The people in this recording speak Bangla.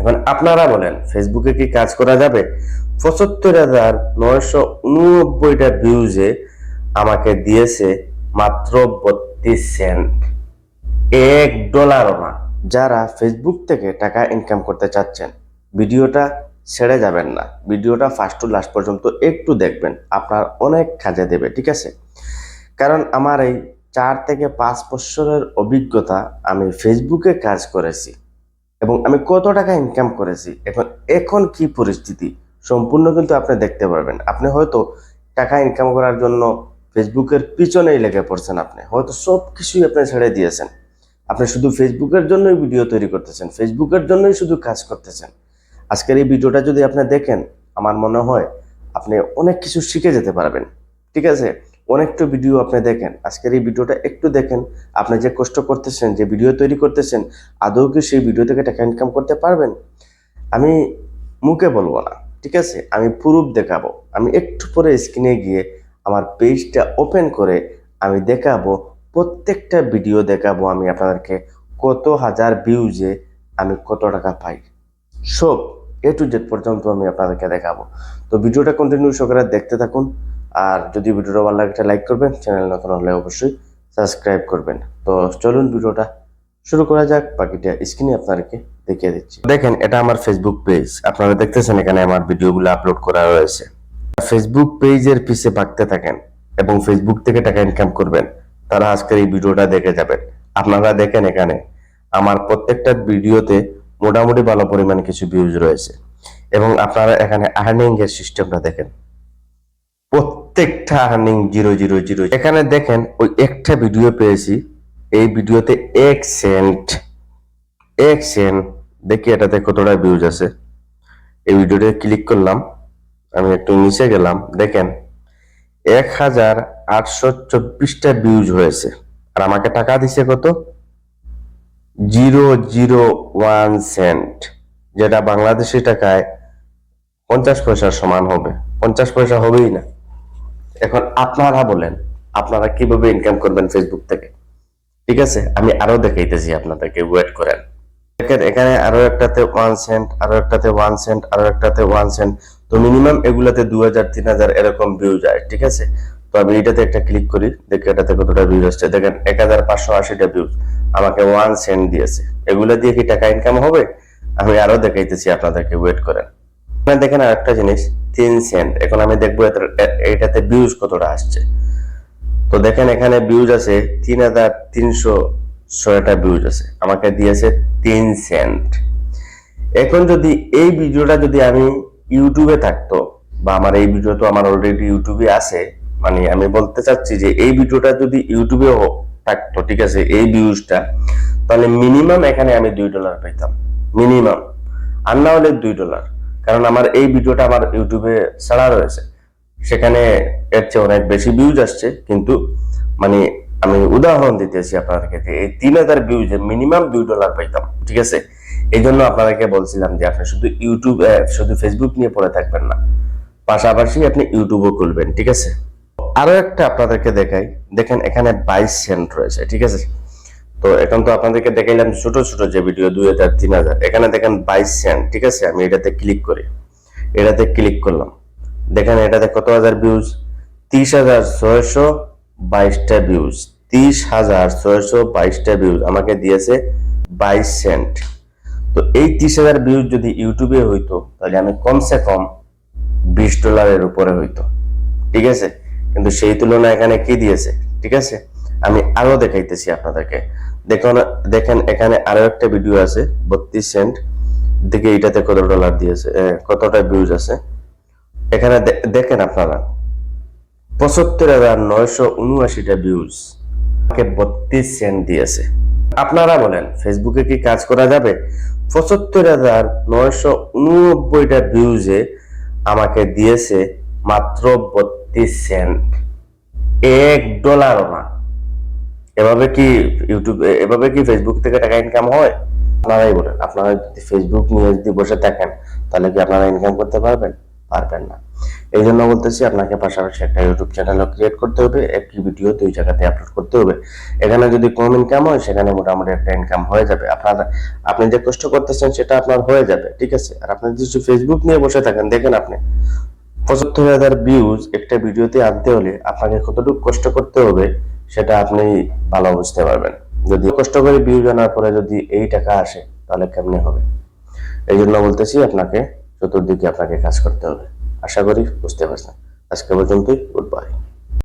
এখন আপনারা বলেন ফেসবুকে কি কাজ করা যাবে? পঁচাত্তর হাজার নয়শো উননব্বইটা ভিউজে আমাকে দিয়েছে মাত্র বত্রিশ সেন্ট এক ডলারও না। যারা ফেসবুক থেকে টাকা ইনকাম করতে চাচ্ছেন, ভিডিওটা ছেড়ে যাবেন না। ভিডিওটা ফার্স্ট টু লাস্ট পর্যন্ত একটু দেখবেন, আপনার অনেক কাজে দেবে, ঠিক আছে? কারণ আমার এই চার থেকে পাঁচ বছরের অভিজ্ঞতা আমি ফেসবুকে কাজ করেছি। এবং আমি কত টাকা ইনকাম করেছি এখন এখন কি পরিস্থিতি, সম্পূর্ণ কিন্তু আপনি দেখতে পারবেন। আপনি হয়তো টাকা ইনকাম করার জন্য ফেসবুকের পিছনেই লেগে পড়ছেন আপনি। হয়তো সব কিছুই আপনি ছেড়ে দিয়েছেন। আপনি শুধু ফেসবুকের জন্যই ভিডিও তৈরি করতেছেন, ফেসবুকের জন্যই শুধু কাজ করতেছেন। আজকের এই ভিডিওটা যদি আপনি দেখেন, আমার মনে হয় আপনি অনেক কিছু শিখে যেতে পারবেন। ঠিক আছে? অনেকটা ভিডিও আপনি দেখেন। আজকের এই ভিডিওটা একটু দেখেন। আপনি যে কষ্ট করতেছেন, যে ভিডিও তৈরি করতেছেন, আদৌ কি সেই ভিডিও থেকে টাকা ইনকাম করতে পারবেন? আমি মুখে বলব না, ঠিক আছে? আমি প্রুফ দেখাবো। আমি একটু পরে স্ক্রিনে গিয়ে আমার পেজটা ওপেন করে আমি দেখাবো, প্রত্যেকটা ভিডিও দেখাবো আমি আপনাদেরকে কত হাজার ভিউজে আমি কত টাকা পাই। সব এ টু জেড পর্যন্ত আমি আপনাদেরকে দেখাবো। তো ভিডিওটা কন্টিনিউ সহকারে দেখতে থাকুন। আর যদি ভিডিওটা ভালো লাগে লাইক করবেন। চ্যানেল নতুন হলে অবশ্যই সাবস্ক্রাইব করবেন। তো চলুন ভিডিওটা শুরু করা যাক। বাকিটা স্ক্রিনে আপনাদেরকে দেখিয়ে দিচ্ছি। দেখেন, এটা আমার ফেসবুক পেজ আপনারা দেখতেছেন এখানে আমার ভিডিওগুলো আপলোড করা রয়েছে। ফেসবুক পেজের পিছে ভাগতে থাকেন এবং ফেসবুক থেকে টাকা ইনকাম করবেন। তারা আজকের এই ভিডিওটা দেখে যাবেন। আপনারা দেখেন এখানে, আমার প্রত্যেকটা ভিডিওতে মোটামুটি ভালো পরিমাণ কিছু ভিউজ রয়েছে। এবং আপনারা এখানে আর্নিং এর সিস্টেমটা দেখেন। প্রত্যেকটা আর্নিং জিরো জিরো জিরো এখানে দেখেন, ওই একটা ভিডিও পেয়েছি। এই ভিডিওতে এক সেন্ট এক সেন্ট। দেখি এটাতে কতটা ভিউজ আছে। এই ভিডিওটা ক্লিক করলাম। আমি একটু নিচে গেলাম। দেখেন, এক হাজার আটশো চব্বিশটা ভিউজ হয়েছে। আর আমাকে টাকা দিছে কত? Zero zero, one cent. যেটা বাংলাদেশি টাকায় পঞ্চাশ পয়সার সমান হবে। পঞ্চাশ পয়সা হবেই না। এখন আপনারা বলেন, আপনারা কীভাবে ইনকাম করবেন ফেসবুক থেকে? ঠিক আছে? আমি আরও দেখাইতেছি আপনাদেরকে ওয়েট করেন। এখানে আরও একটাতে ওয়ান সেন্ট আরও একটাতে ওয়ান সেন্ট আরও একটাতে ওয়ান সেন্ট তো মিনিমাম এগুলাতে দু হাজার, তিন হাজার এরকম ভিউ যায়, ঠিক আছে? তো আমি এটাতে একটা ক্লিক করি, দেখি এটাতে কতটা ভিউজ আসছে। দেখেন, এক হাজার পাঁচশো আশিটা ভিউজ আমাকে ওয়ান সেন্ট দিয়েছে। এগুলা দিয়ে কি টাকা ইনকাম হবে? আমি আরও দেখাইতেছি আপনাদেরকে ওয়েট করেন। দেখেন আর একটা জিনিস তিন সেন্ট এখন আমি দেখব এটাতে ভিউজ কতটা আসছে। তো দেখেন এখানে ভিউজ আছে তিন হাজার তিনশো ছয়টা ভিউজ আছে। আমাকে দিয়েছে তিন সেন্ট এখন যদি এই ভিডিওটা যদি আমি ইউটিউবে থাকতো, বা আমার এই ভিডিও তো আমার অলরেডি ইউটিউবে আছে মানে আমি বলতে চাচ্ছি যে এই ভিডিওটা যদি ইউটিউবে থাকতো, ঠিক আছে, এই ভিউজটা তাহলে মিনিমাম এখানে আমি দুই ডলার পাইতাম। মিনিমাম আর না হলে দুই ডলার কারণ আমার এই ভিডিওটা আমার ইউটিউবে ছাড়া রয়েছে। সেখানে এর চেয়ে অনেক বেশি ভিউজ আসছে, কিন্তু মানে আমি উদাহরণ দিতেছি আপনাদেরকে এই তিন হাজার ভিউজে মিনিমাম দুই ডলার পাইতাম, ঠিক আছে? এই জন্য আপনাদেরকে বলছিলাম যে আপনি শুধু ইউটিউব শুধু ফেসবুক নিয়ে পড়ে থাকবেন না, পাশাপাশি আপনি ইউটিউবও খুলবেন, ঠিক আছে? আরও একটা আপনাদেরকে দেখাই, দেখেন এখানে বাইশ সেন্ট রয়েছে, ঠিক আছে? তো এখন তো আপনাদেরকে দেখাইলাম ছোট ছোট যে ভিডিও দুই হাজার, তিন হাজার। এখানে দেখেন বাইশ সেন্ট ঠিক আছে? আমি এটাতে ক্লিক করি। এটাতে ক্লিক করলাম। দেখেন এটাতে কত হাজার ভিউজ তিরিশ হাজার ছয়শো বাইশটা ভিউজ তিরিশ হাজার ছয়শো বাইশটা ভিউজ আমাকে দিয়েছে বাইশ সেন্ট তো এই তিরিশ হাজার ভিউজ যদি ইউটিউবে হইতো, তাহলে আমি কমসে কম বিশ ডলারের উপরে হইতো। ঠিক আছে? কিন্তু সেই তুলনায় এখানে কি দিয়েছে? ঠিক আছে? আমি আরও দেখাইতেছি আপনাদেরকে। দেখুন, দেখেন, এখানে আরও একটা ভিডিও আছে, বত্রিশ সেন্ট দেখে এটাতে কত ডলার দিয়েছে কতটা ভিউজ আছে। এখানে দেখেন আপনারা, পঁচাত্তর হাজার নয়শো উনআশিটা ভিউজ আমাকে বত্রিশ সেন্ট দিয়েছে। আপনারা বলেন ফেসবুকে কি কাজ করা যাবে? পঁচাত্তর হাজার নয়শো উননব্বইটা ভিউজে আমাকে দিয়েছে মাত্র বত্রিশ সেন্ট এক ডলারও না। এভাবে কি ইউটিউব এভাবে কি ফেসবুক থেকে টাকা ইনকাম হয়? আপনারাই বলেন। আপনারা যদি ফেসবুক নিয়ে যদি বসে থাকেন, তাহলে কি আপনারা ইনকাম করতে পারবেন? পারবেন না। এই জন্য বলতেছি, আপনাকে পাশাপাশি একটা ইউটিউব চ্যানেলও ক্রিয়েট করতে হবে। একই ভিডিও দুই জায়গাতে আপলোড করতে হবে। এখানে যদি কম ইনকাম হয়, সেখানে মোটামুটি একটা ইনকাম হয়ে যাবে। আপনার, আপনি যে কষ্ট করতেছেন, সেটা আপনার হয়ে যাবে। ঠিক আছে? আর আপনি যদি ফেসবুক নিয়ে বসে থাকেন, দেখেন আপনি, পঁচাত্তর হাজার ভিউজ একটা ভিডিওতে আনতে হলে আপনাকে কতটুকু কষ্ট করতে হবে? সেটা আপনি ভালো বুঝতে পারবেন। যদি কষ্ট করে বিয়ে জানার পরে যদি এই টাকা আসে, তাহলে কেমনে হবে? এই জন্য বলতেছি আপনাকে, চতুর্দিকে আপনাকে কাজ করতে হবে। আশা করি বুঝতে পারছেন। আজকে পর্যন্তই গুড বাই